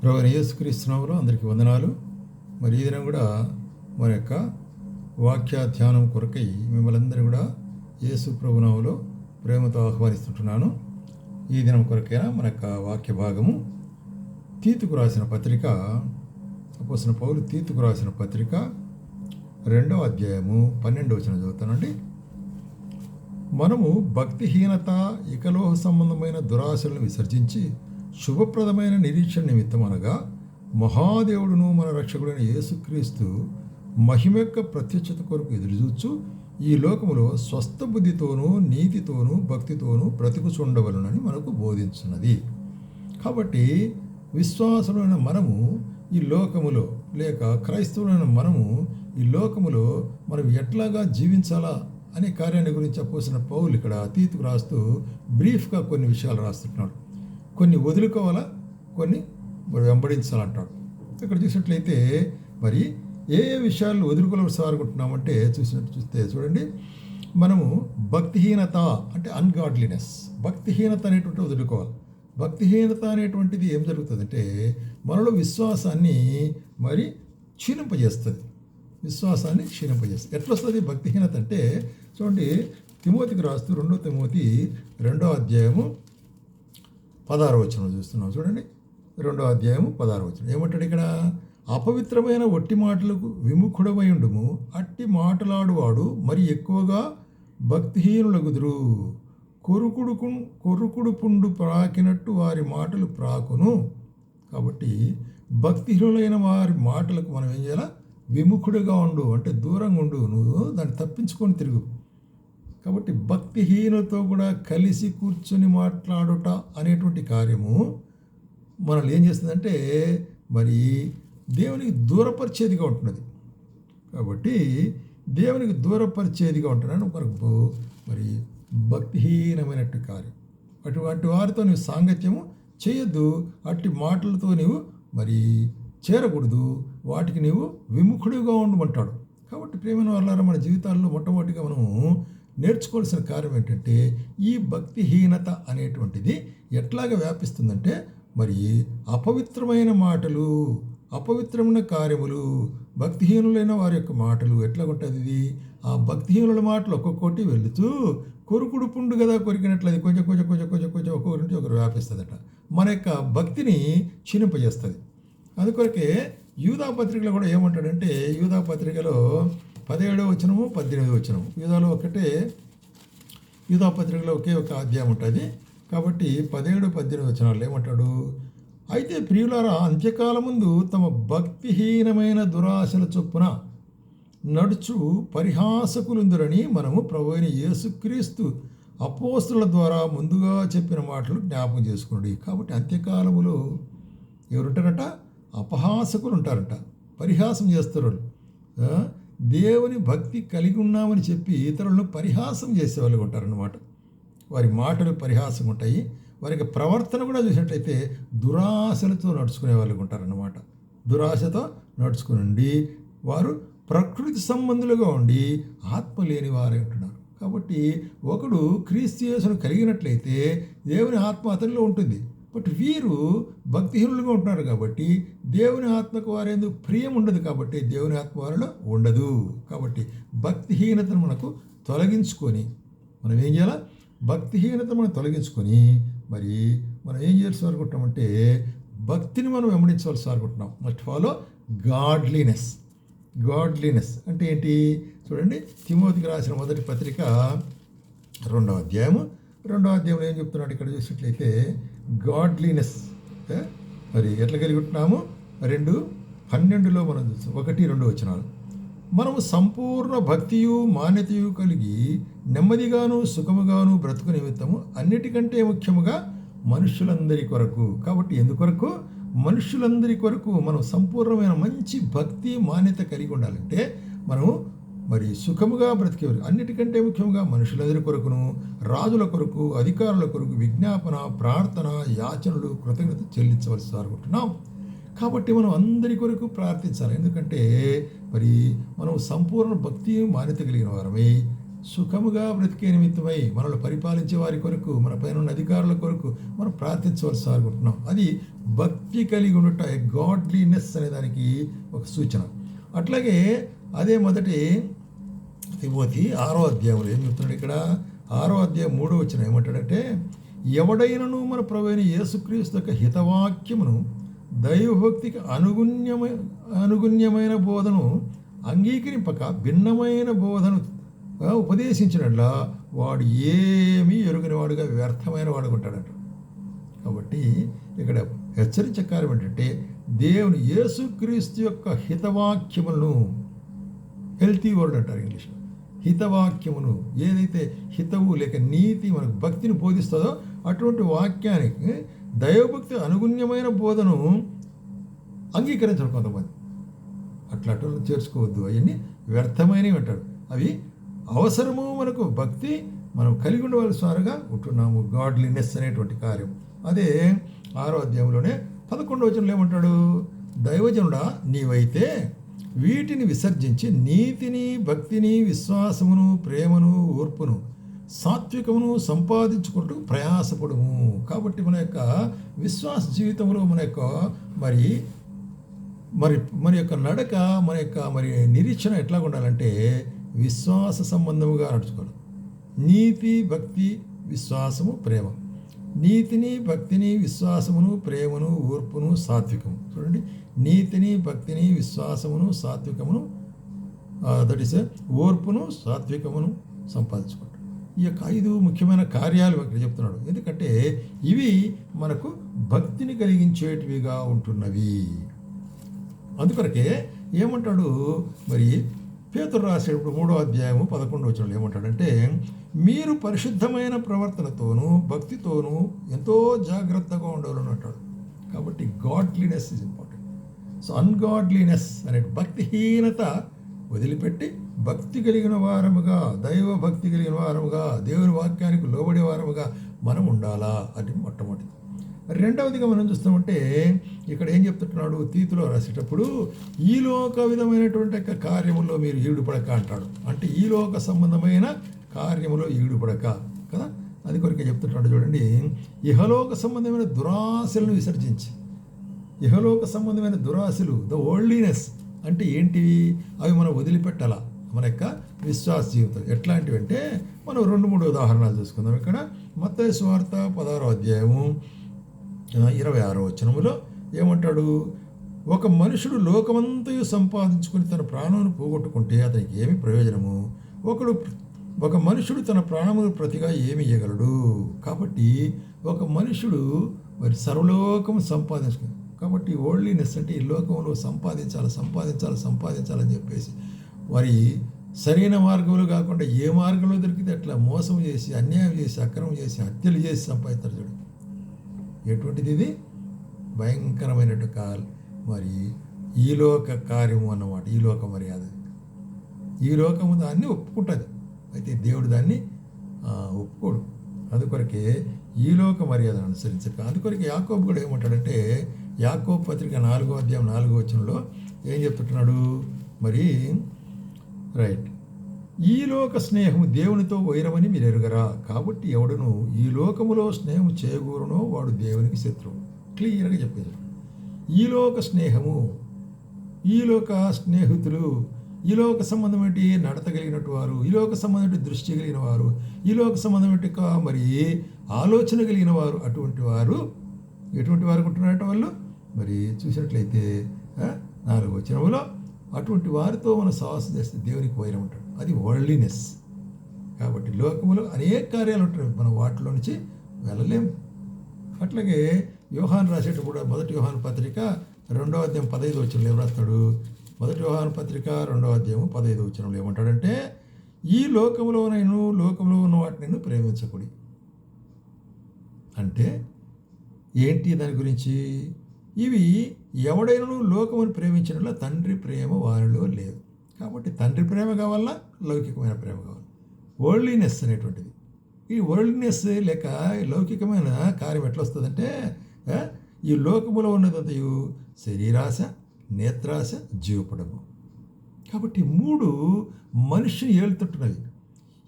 ప్రభు యేసుక్రీస్తునాములు అందరికీ వందనాలు. మరి ఈ దినం కూడా మన యొక్క వాక్య ధ్యానం కొరకై మిమ్మల్ని అందరూ కూడా యేసు ప్రభునాములో ప్రేమతో ఆహ్వానిస్తుంటున్నాను. ఈ దినం కొరకైనా మన యొక్క వాక్య భాగము తీతుకు రాసిన పత్రిక అపోసిన పౌలు తీతుకు రాసిన పత్రిక రెండవ అధ్యాయము పన్నెండవ వచనం చదువుతానండి. మనము భక్తిహీనత ఇకలోహ సంబంధమైన దురాశలను విసర్జించి శుభప్రదమైన నిరీక్షణ నిమిత్తం అనగా మహాదేవుడును మన రక్షకుడైన యేసుక్రీస్తు మహిమ యొక్క ప్రత్యక్షత కొరకు ఎదురుచూచు ఈ లోకములో స్వస్థ బుద్ధితోనూ నీతితోనూ భక్తితోనూ బ్రతుకుచుండవలనని మనకు బోధించున్నది. కాబట్టి విశ్వాసులైన మనము ఈ లోకములో లేక క్రైస్తవులైన మనము ఈ లోకములో మనం ఎట్లాగా జీవించాలా అనే కార్యాన్ని గురించి పోసిన పౌలు ఇక్కడ అతీతుకు రాస్తూ బ్రీఫ్గా కొన్ని విషయాలు రాస్తున్నాడు. కొన్ని వదులుకోవాలా? కొన్ని వెంబడించాలంటాడు. ఇక్కడ చూసినట్లయితే మరి ఏ ఏ విషయాలు వదులుకోవాలి సారుకుంటున్నామంటే చూసినట్టు చూస్తే చూడండి. మనము భక్తిహీనత అంటే అన్గాడ్లీనెస్ భక్తిహీనత అనేటువంటి వదులుకోవాలి. భక్తిహీనత అనేటువంటిది ఏం జరుగుతుందంటే మనలో విశ్వాసాన్ని మరి క్షీణింపజేస్తుంది. విశ్వాసాన్ని క్షీణింపజేస్తుంది. ఎట్లా వస్తుంది? భక్తిహీనత అంటే చూడండి తిమోతికి రాస్తూ రెండో తిమోతి రెండో అధ్యాయము పదహారు వచనం చూస్తున్నాం చూడండి. రెండో అధ్యాయము పదహారు వచనం ఏమంటాడు ఇక్కడ? అపవిత్రమైన ఒట్టి మాటలకు విముఖుడమై ఉండుము. అట్టి మాటలాడువాడు మరి ఎక్కువగా భక్తిహీనులగుదురు. కొరుకుడు కొరుకుడు పుండు ప్రాకినట్టు వారి మాటలు ప్రాకును. కాబట్టి భక్తిహీనులైన వారి మాటలకు మనం ఏం చేయాలా? విముఖుడుగా ఉండు అంటే దూరంగా ఉండు నువ్వు దాన్ని తప్పించుకొని తిరుగు. కాబట్టి భక్తిహీనతో కూడా కలిసి కూర్చొని మాట్లాడుట అనేటువంటి కార్యము మనల్ని ఏం చేస్తుందంటే మరి దేవునికి దూరపరిచేదిగా ఉంటున్నది. కాబట్టి దేవునికి దూరపరిచేదిగా ఉంటున్నాను మనకు మరి భక్తిహీనమైనట్టు కార్యం. అటువంటి వారితో నువ్వు సాంగత్యము చేయొద్దు అట్టి మాటలతో నీవు మరి చేరకూడదు వాటికి నీవు విముఖుడిగా ఉండమంటాడు. కాబట్టి ప్రేమైన వాళ్ళారా మన జీవితాల్లో మొట్టమొదటిగా మనము నేర్చుకోవాల్సిన కార్యం ఏంటంటే ఈ భక్తిహీనత అనేటువంటిది ఎట్లాగ వ్యాపిస్తుందంటే మరి అపవిత్రమైన మాటలు అపవిత్రమైన కార్యములు భక్తిహీనులైన వారి యొక్క మాటలు ఎట్లా ఉంటుంది ఇది? ఆ భక్తిహీనుల మాటలు ఒక్కొక్కటి వెళుతూ కొరుకుడు పుండు కదా కొరికినట్లు అది కొంచెం కొంచెం కొంచెం కొంచెం కొంచెం ఒక్కొక్కరి నుంచి ఒకరు వ్యాపిస్తుందట. మన యొక్క భక్తిని క్షీణింపజేస్తుంది. అందుకొరకే యూదా పత్రికలో కూడా ఏమంటాడంటే యూదా పత్రికలో పదిహేడో వచనము పద్దెనిమిదో వచనము. యూదాలో ఒకటే యూదా పత్రికలో ఒకే ఒక అధ్యాయం ఉంటుంది. కాబట్టి పదిహేడు పద్దెనిమిది వచనాలు ఏమంటాడు? అయితే ప్రియులారా అంత్యకాలం ముందు తమ భక్తిహీనమైన దురాశల చొప్పున నడుచు పరిహాసకులుందురని మనము ప్రభు అయిన యేసుక్రీస్తు అపోస్తుల ద్వారా ముందుగా చెప్పిన మాటలు జ్ఞాపకం చేసుకున్నాడు కాబట్టి అంత్యకాలములో ఎవరుంటారట? అపహాసకులు ఉంటారట పరిహాసం చేస్తారు వాళ్ళు దేవుని భక్తి కలిగి ఉన్నామని చెప్పి ఇతరులను పరిహాసం చేసేవాళ్ళు ఉంటారన్నమాట. వారి మాటలు పరిహాసం ఉంటాయి. వారికి ప్రవర్తన కూడా చూసినట్లయితే దురాశలతో నడుచుకునే వాళ్ళు ఉంటారన్నమాట. దురాశతో నడుచుకుని వారు ప్రకృతి సంబంధులుగా ఉండి ఆత్మ లేని వారే ఉంటున్నారు. కాబట్టి ఒకడు క్రీస్తు యేసును కలిగినట్లయితే దేవుని ఆత్మ అతనిలో ఉంటుంది. బట్ వీరు భక్తిహీనులుగా ఉంటున్నారు కాబట్టి దేవుని ఆత్మకు వారేందుకు ప్రియం ఉండదు కాబట్టి దేవుని ఆత్మ వారిలో ఉండదు. కాబట్టి భక్తిహీనతను మనకు తొలగించుకొని మనం ఏం చేయాలా? భక్తిహీనత మనం తొలగించుకొని మరి మనం ఏం చేయాల్సి అనుకుంటామంటే భక్తిని మనం వెంబడించవలసి అనుకుంటున్నాం మస్ట్ ఫాలో గాడ్లీనెస్ గాడ్లీనెస్ అంటే ఏంటి? చూడండి తిమోతికి రాసిన మొదటి పత్రిక రెండవ అధ్యాయము. రెండవ అధ్యాయంలో ఏం చెప్తున్నాడు? ఇక్కడ చూసినట్లయితే గాడ్లీనెస్ మరి ఎట్లా కలిగి ఉంటున్నాము? రెండు పన్నెండులో మనం చూస్తాం. ఒకటి రెండు వచనాలు. మనము సంపూర్ణ భక్తియు మాన్యతయు కలిగి నెమ్మదిగాను సుఖముగాను బ్రతుకు నిమిత్తము అన్నిటికంటే ముఖ్యముగా మనుషులందరి కొరకు. కాబట్టి ఎందుకొరకు మనుషులందరి కొరకు మనం సంపూర్ణమైన మంచి భక్తి మాన్యత కలిగి ఉండాలంటే మనము మరి సుఖముగా బ్రతికేవారు అన్నిటికంటే ముఖ్యంగా మనుషులందరి కొరకును రాజుల కొరకు అధికారుల కొరకు విజ్ఞాపన ప్రార్థన యాచనలు కృతజ్ఞత చెల్లించవలసి అనుకుంటున్నాం కాబట్టి మనం అందరి కొరకు ప్రార్థించాలి. ఎందుకంటే మరి మనం సంపూర్ణ భక్తి మాన్యత కలిగిన వారమై సుఖముగా బ్రతికే నిమిత్తమై మనల్ని పరిపాలించే వారి కొరకు మన పైన ఉన్న అధికారుల కొరకు మనం ప్రార్థించవలసి అనుకుంటున్నాం అది భక్తి కలిగి ఉండట గాడ్లీనెస్ అనే దానికి ఒక సూచన. అట్లాగే అదే మొదటి తిమోతి ఆరో అధ్యాయంలో ఏం చెప్తున్నాడు ఇక్కడ? ఆరో అధ్యాయం మూడో వచ్చిన ఏమంటాడంటే ఎవడైనను మన ప్రవేణ యేసుక్రీస్తు యొక్క హితవాక్యమును దైవభక్తికి అనుగుణ్యమై అనుగుణ్యమైన బోధను అంగీకరింపక భిన్నమైన బోధను ఉపదేశించినట్లా వాడు ఏమీ ఎరుగని వాడుగా వ్యర్థమైన వాడుకుంటాడట. కాబట్టి ఇక్కడ హెచ్చరించే కార్యం ఏంటంటే దేవుని యేసుక్రీస్తు యొక్క హితవాక్యములను హెల్తీ వర్డ్ అంటారు ఇంగ్లీష్లో హితవాక్యమును ఏదైతే హితవు లేక నీతి మనకు భక్తిని బోధిస్తుందో అటువంటి వాక్యానికి దైవభక్తి అనుగుణ్యమైన బోధను అంగీకరించడం కొంతమంది. అట్లా అట్లా చేర్చుకోవద్దు. అవన్నీ వ్యర్థమైనవి అంటాడు. అవి అవసరము మనకు భక్తి మనం కలిగి ఉండవలసినగా ఉంటున్నాము. గాడ్లీనెస్ అనేటువంటి కార్యం. అదే ఆరో అధ్యాయంలోనే పదకొండవ వచనంలో ఏమంటాడు? దైవజనుడా నీవైతే వీటిని విసర్జించి నీతిని భక్తిని విశ్వాసమును ప్రేమను ఓర్పును సాత్వికమును సంపాదించుకుంటూ ప్రయాసపడము. కాబట్టి మన యొక్క విశ్వాస జీవితంలో మన యొక్క మరి మరి మన యొక్క నడక మన యొక్క మరి నిరీక్షణ ఎట్లా ఉండాలంటే విశ్వాస సంబంధముగా నడుచుకోవడం. నీతి భక్తి విశ్వాసము ప్రేమ. నీతిని భక్తిని విశ్వాసమును ప్రేమను ఓర్పును సాత్వికము. చూడండి. నీతిని భక్తిని విశ్వాసమును సాత్వికమును దట్ ఈస్ ఓర్పును సాత్వికమును సంపాదించుకోవడం. ఈ యొక్క ఐదు ముఖ్యమైన కార్యాలు ఇక్కడ చెప్తున్నాడు. ఎందుకంటే ఇవి మనకు భక్తిని కలిగించేటివిగా ఉంటున్నవి. అందుకొరకే ఏమంటాడు? మరి పేతురు రాసేటప్పుడు మూడో అధ్యాయము పదకొండో వచ్చిన ఏమంటాడంటే మీరు పరిశుద్ధమైన ప్రవర్తనతోనూ భక్తితోనూ ఎంతో జాగ్రత్తగా ఉండవాలని అంటాడు. కాబట్టి godliness is important so ungodliness అనే భక్తిహీనత వదిలిపెట్టి భక్తి కలిగిన వారముగా దైవ భక్తి కలిగిన వారముగా దేవుని వాక్యానికి లోబడే వారముగా మనం ఉండాలా అది మొట్టమొదటి. రెండవదిగా మనం చూస్తామంటే ఇక్కడ ఏం చెప్తున్నాడు తీతిలో రాసేటప్పుడు ఈ లోక విధమైనటువంటి యొక్క కార్యములో మీరు ఈడుపడక అంటాడు. అంటే ఈ లోక సంబంధమైన కార్యములో ఈడుపడక కదా? అది కొరకే చెప్తున్నాడు చూడండి. ఇహలోక సంబంధమైన దురాశలను విసర్జించి ఇహలోక సంబంధమైన దురాశలు ద ఓల్డ్లీనెస్ అంటే ఏంటివి? అవి మనం వదిలిపెట్టాలా? మన యొక్క విశ్వాస జీవితం. ఎట్లాంటివి అంటే మనం రెండు మూడు ఉదాహరణలు చూసుకుందాం ఇక్కడ. మత స్వార్థ పదహారో అధ్యాయము ఇరవై ఆరో వచనములో ఏమంటాడు? ఒక మనుషుడు లోకమంతయు సంపాదించుకుని తన ప్రాణమును పోగొట్టుకుంటే అతనికి ఏమి ప్రయోజనము? ఒకడు ఒక మనుషుడు తన ప్రాణమును ప్రతిగా ఏమి ఇవ్వగలడు కాబట్టి ఒక మనుషుడు మరి సర్వలోకము సంపాదించుకుని కాబట్టి ఓన్లీనెస్ అంటే ఈ లోకంలో సంపాదించాలి సంపాదించాలి సంపాదించాలని చెప్పేసి మరి సరైన మార్గంలో కాకుండా ఏ మార్గంలో దొరికితే అట్లా మోసం చేసి అన్యాయం చేసి అక్రమం చేసి హత్యలు చేసి సంపాదిస్తారు చూడు. ఎటువంటిది ఇది? భయంకరమైనట్టు కాల్. మరి ఈ లోక కార్యము అన్నమాట ఈ లోక మర్యాద. ఈ లోకము దాన్ని ఒప్పుకుంటుంది. అయితే దేవుడు దాన్ని ఒప్పుకోడు. అందుకొరకే ఈ లోక మర్యాద అనుసరించక అందుకొరకే యాకోబు కూడా ఏమంటాడంటే యాకోబు పత్రిక నాలుగో అధ్యాయం నాలుగో వచనంలో ఏం చెప్తున్నాడు మరి రైట్ ఈ లోక స్నేహము దేవునితో వైరమని మీరు ఎరుగరా కాబట్టి ఎవడను ఈ లోకములో స్నేహం చేయగూరునో వాడు దేవునికి శత్రువు. క్లియర్గా చెప్పేది. ఈ లోక స్నేహము ఈ లోక స్నేహితులు ఈ లోక సంబంధమైన నడత కలిగినట్టు వారు ఈ లోక సంబంధమైన దృష్టి కలిగిన వారు ఈ లోక సంబంధం ఏంటి మరి ఆలోచన కలిగిన వారు? అటువంటి వారు ఎటువంటి వారు ఉంటున్నారట వాళ్ళు? మరి చూసినట్లయితే నాలుగు వచనములో అటువంటి వారితో మనం సాహసం చేస్తే దేవునికి వైరం ఉంటాడు అది వరల్లీనెస్ కాబట్టి లోకములో అనేక కార్యాలు ఉంటాయి. మనం వాటిలో నుంచి వెళ్ళలేము. అట్లాగే యోహాన్ రాసేటప్పుడు మొదటి వ్యూహాన్ పత్రిక రెండవ అధ్యాయం పదహైదు వచనంలో ఏం రాస్తాడు? మొదటి వ్యూహాన్ పత్రిక రెండవ అధ్యాయం పదహైదు వచనంలో ఏమంటాడంటే ఈ లోకంలో నేను లోకంలో ఉన్న వాటిని నేను ప్రేమించకూడి. అంటే ఏంటి దాని గురించి? ఇవి ఎవడైనాను లోకమును ప్రేమించినట్ల తండ్రి ప్రేమ వారిలో లేదు. కాబట్టి తండ్రి ప్రేమ కావాలా? లౌకికమైన ప్రేమ కావాలి. వరల్డ్లీనెస్ అనేటువంటిది. ఈ వరల్డ్నెస్ లేక లౌకికమైన కార్యం ఎట్లా వస్తుందంటే ఈ లోకములో ఉన్నదంతయు శరీరాశ నేత్రాశ జీవపడము కాబట్టి మూడు మనిషిని ఏలుతుంటున్నవి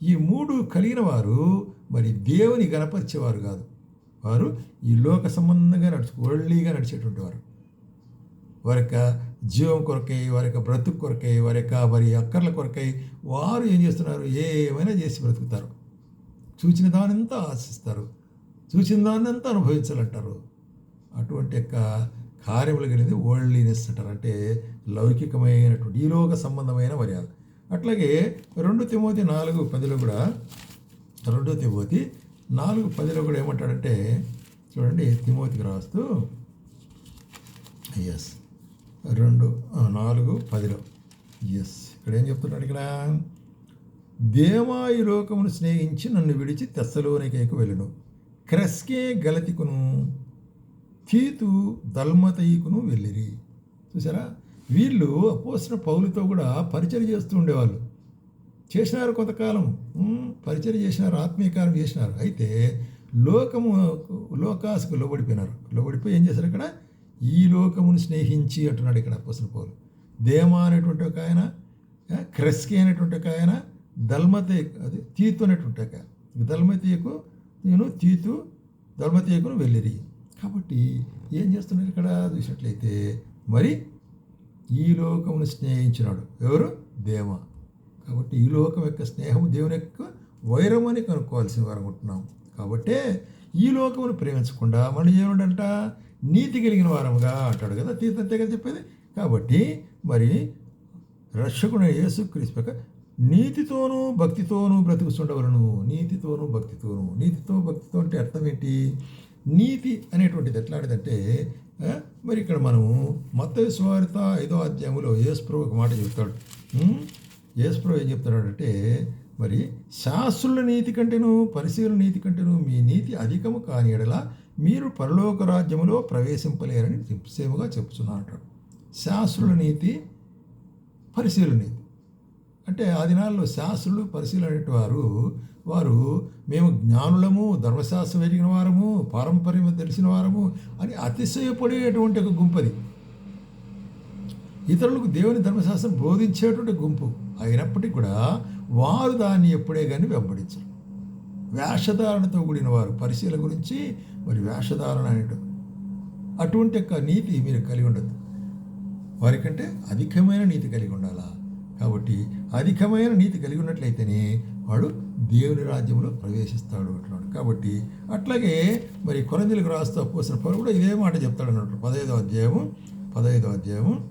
ఈ మూడు కలిగిన వారు మరి దేవుని గణపరిచేవారు కాదు. వారు ఈ లోక సంబంధంగా నడుచు వరల్లీగా నడిచేటువంటి వారు. వారి యొక్క జీవం కొరకై వారి యొక్క బ్రతుకు కొరకై వారి యొక్క మరి అక్కర్ల కొరకై వారు ఏం చేస్తున్నారు? ఏమైనా చేసి బ్రతుకుతారు. చూచిన దానంతా ఆశిస్తారు. చూసిన దాన్నంతా అనుభవించాలంటారు. అటువంటి యొక్క కార్యములు కలిగింది ఓల్డ్లీనెస్ అంటారు. అంటే లౌకికమైనటువంటి ఈలోక సంబంధమైన మర్యాద. అట్లాగే రెండు తిమోతి నాలుగు పదిలో కూడా రెండో తిమోతి నాలుగు పదిలో కూడా ఏమంటాడంటే చూడండి తిమోతికి రాస్తూ ఎస్ రెండు నాలుగు పదిలో. ఎస్ ఇక్కడ ఏం చెప్తున్నాడు ఇక్కడ? దేవా లోకమును స్నేహించి నన్ను విడిచి తెస్సలోనికైకు వెళ్ళను. క్రెస్కే గలతికును తీతు దల్మతయికును వెళ్ళిరి. చూసారా వీళ్ళు అపోసిన పౌలతో కూడా పరిచయం చేస్తూ ఉండేవాళ్ళు. చేసినారు కొంతకాలం. పరిచయం చేసినారు ఆత్మీయకారం చేసినారు. అయితే లోకము లోకాసుకు లోబడిపోయినారు. లోబడిపోయి ఏం చేశారు ఇక్కడ? ఈ లోకమును స్నేహించి అంటున్నాడు ఇక్కడ అపోసిన పౌలు. దేమా అనేటువంటి ఒక ఆయన క్రెస్కి అనేటువంటి ఒక ఆయన దల్మతే అది తీతు అనేటువంటి ఒక దల్మతీయకు నేను తీతు దల్మతీయకును వెళ్ళిరి కాబట్టి ఏం చేస్తున్నారు ఇక్కడ? చూసినట్లయితే మరి ఈ లోకమును స్నేహించినాడు. ఎవరు? దేవ కాబట్టి ఈ లోకం యొక్క స్నేహం దేవుని యొక్క వైరం అని కనుక్కోవాల్సిన వారు అనుకుంటున్నాం కాబట్టి ఈ లోకమును ప్రేమించకుండా మనం ఏమంటంట నీతి కలిగిన వారముగా అంటాడు కదా తీర్థ అంతే కదా చెప్పేది? కాబట్టి మరి రక్షకుడు యేసుక్రీస్తు యొక్క నీతితోనూ భక్తితోనూ బ్రతుకుతుండవలను. నీతితోనూ భక్తితోనూ. నీతితో భక్తితో అంటే అర్థం ఏంటి? నీతి అనేటువంటిది ఎట్లాంటిదంటే మరి ఇక్కడ మనము మత స్వారిత ఐదో అధ్యాయంలో యేసుప్రభు ఒక మాట చెప్తాడు. యేసుప్రభు ఏం చెప్తున్నాడంటే మరి శాస్త్రుల నీతి కంటేను పరిశీలన నీతి కంటేను మీ నీతి అధికము కాని ఎడల మీరు పరలోక రాజ్యములో ప్రవేశింపలేరని సేవగా చెప్తున్నాను అంటాడు శాస్త్రుల నీతి పరిశీలన నీతి. అంటే ఆ దినాల్లో శాస్త్రులు పరిశీలనేటి వారు వారు మేము జ్ఞానులము ధర్మశాస్త్రం ఎరిగిన వారము పారంపర్యం తెలిసిన వారము అని అతిశయపడేటువంటి ఒక గుంపది ఇతరులకు దేవుని ధర్మశాస్త్రం బోధించేటువంటి గుంపు అయినప్పటికీ కూడా వారు దాన్ని ఎప్పుడే కానీ వెంబడించరు. వేషధారణతో కూడిన వారు పరిశీలన గురించి మరి వేషధారణ అనేటం అటువంటి యొక్క నీతి మీరు కలిగి ఉండదు వారికంటే అధికమైన నీతి కలిగి ఉండాలా? కాబట్టి అధికమైన నీతి కలిగి ఉన్నట్లయితేనే వాడు దేవుని రాజ్యంలో ప్రవేశిస్తాడు అంటున్నాడు. కాబట్టి అట్లాగే మరి కొరందీలకు రాస్తూ పోసిన పౌరు కూడా ఇదే మాట చెప్తాడు అన్నట్టు పదహైదో అధ్యాయము పదహైదో అధ్యాయము.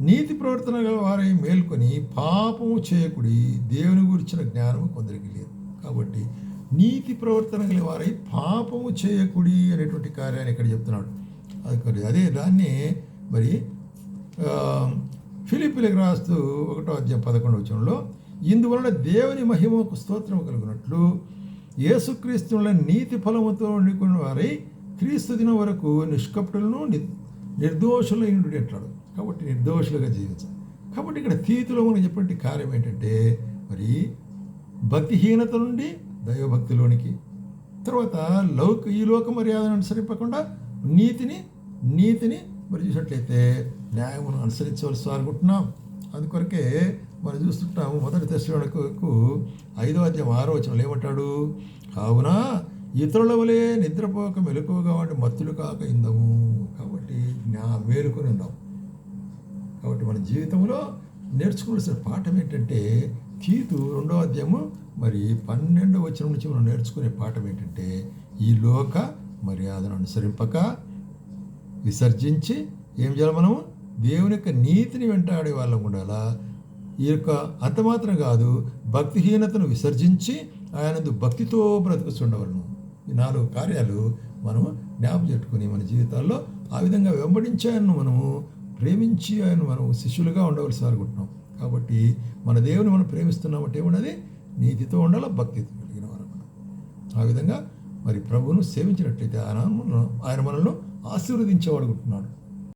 నీతి ప్రవర్తన గల వారై మేల్కొని పాపము చేయకుడి దేవుని గురించిన జ్ఞానము కొందరికి లేదు. కాబట్టి నీతి ప్రవర్తన గల వారై పాపము చేయకుడి అనేటువంటి కార్యాన్ని ఇక్కడ చెప్తున్నాడు. అది అదే దాన్ని మరి ఫిలిపిలకు రాస్తూ ఒకటో అధ్యాయం పదకొండు వచనంలో ఇందువలన దేవుని మహిమకు స్తోత్రం కలుగునట్లు యేసుక్రీస్తుల నీతి ఫలముతో నికున్న వారై క్రీస్తు దినం వరకు నిష్కపటులను ని నిర్దోషులైనడు అంటాడు. కాబట్టి నిర్దోషులుగా జీవించాలి కాబట్టి ఇక్కడ తీతిలో మనం చెప్పినట్టు కార్యం ఏంటంటే మరి భక్తిహీనత నుండి దైవభక్తిలోనికి. తర్వాత లౌక ఈ లోక మర్యాదను అనుసరింపకుండా నీతిని నీతిని మరి చూసినట్లయితే న్యాయమును అనుసరించవలసి అనుకుంటున్నాం అందుకొరకే మనం చూస్తుంటాము మొదటి దశకు ఐదో అధ్యాయం ఆరో వచనంలో ఏమంటాడు? కావున ఇతరుల వలె నిద్రపోక మెలకువగా వాడి మత్తులు కాక ఇందము. కాబట్టి జ్ఞా మేలుకొని ఉందాం కాబట్టి మన జీవితంలో నేర్చుకోవాల్సిన పాఠం ఏంటంటే తీతు రెండవ అధ్యాయము మరి పన్నెండో వచనం నుంచి మనం నేర్చుకునే పాఠం ఏంటంటే ఈ లోక మర్యాదను అనుసరింపక విసర్జించి ఏం చేయాలి మనము? దేవుని యొక్క నీతిని వెంటాడే వాళ్ళం ఉండాలా? ఈ యొక్క అంత మాత్రం కాదు భక్తిహీనతను విసర్జించి ఆయనందు భక్తితో బ్రతుకుతుండవలను ఈ నాలుగు కార్యాలు మనం జ్ఞాపం పెట్టుకుని మన జీవితాల్లో ఆ విధంగా వెంబడించి ఆయనను మనము ప్రేమించి ఆయన మనం శిష్యులుగా ఉండవలసి అనుకుంటున్నాం కాబట్టి మన దేవుని మనం ప్రేమిస్తున్నామంటే ఏమన్నది? నీతితో ఉండాలి భక్తితో కలిగిన వారు ఆ విధంగా మరి ప్రభువును సేవించినట్లయితే ఆయన ఆయన మనల్ని ఆశీర్వదించేవాడుకుంటున్నాడు